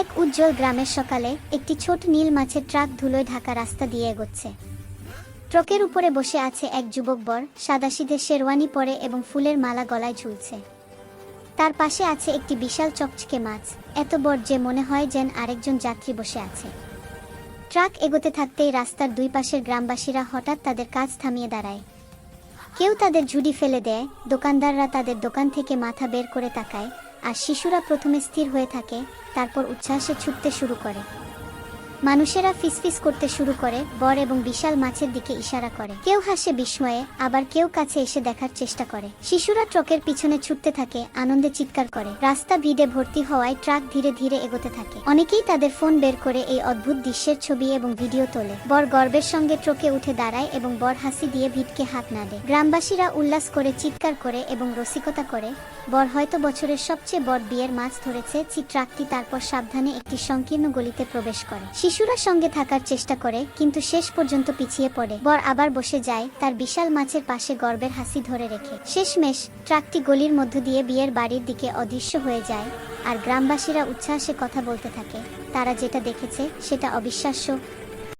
এক উজ্জ্বল গ্রামের সকালে একটি ছোট নীল মাছের ট্রাক ধুলোয় ঢাকা রাস্তা দিয়ে এগোচ্ছে। ট্রকের উপরে বসে আছে এক যুবক বর সাদাসিধে শেরওয়ানি পরে এবং ফুলের মালা গলায় ঝুলছে। তার পাশে আছে একটি বিশাল চকচকে মাছ, এত বড় যে মনে হয় যেন আরেকজন যাত্রী বসে আছে। ট্রাক এগোতে থাকতেই রাস্তার দুই পাশের গ্রামবাসীরা হঠাৎ তাদের কাজ থামিয়ে দাঁড়ায়। কেউ তাদের ঝুড়ি ফেলে দেয়, দোকানদাররা তাদের দোকান থেকে মাথা বের করে তাকায় আর শিশুরা প্রথমে স্থির হয়ে থাকে তারপর উচ্ছ্বাসে ছুটতে শুরু করে। মানুষেরা ফিসফিস করতে শুরু করে, বর এবং বিশাল মাছের দিকে ইশারা করে। কেউ হাসে বিস্ময়ে, আবার কেউ কাছে এসে দেখার চেষ্টা করে। শিশুরা ট্রকের পিছনে ছুটতে থাকে, আনন্দে চিৎকার করে। রাস্তা ভিড়ে ভর্তি হওয়ায় ট্রাক ধীরে ধীরে এগোতে থাকে। অনেকেই তাদের ফোন বের করে এই অদ্ভুত দৃশ্যের ছবি এবং ভিডিও তোলে। বর গর্বের সঙ্গে ট্রকে উঠে দাঁড়ায় এবং বর হাসি দিয়ে ভিটকে হাত না দেয় গ্রামবাসীরা উল্লাস করে চিৎকার করে এবং রসিকতা করে। বর হয়তো বছরের সবচেয়ে বড় বিয়ের মাছ ধরেছে ট্রাকটি তারপর সাবধানে একটি সংকীর্ণ গলিতে প্রবেশ করে। শিশুরা সঙ্গে থাকার চেষ্টা করে, কিন্তু শেষ পর্যন্ত পিছিয়ে পড়ে। বর আবার বসে যায়, তার বিশাল মাছের পাশে গর্বের হাসি ধরে রেখে। শেষমেশ, ট্রাকটি গলির মধ্য দিয়ে বিয়ের বাড়ির দিকে অদৃশ্য হয়ে যায়, আর গ্রামবাসীরা উচ্ছ্বাসে কথা বলতে থাকে। তারা যেটা দেখেছে, সেটা অবিশ্বাস্য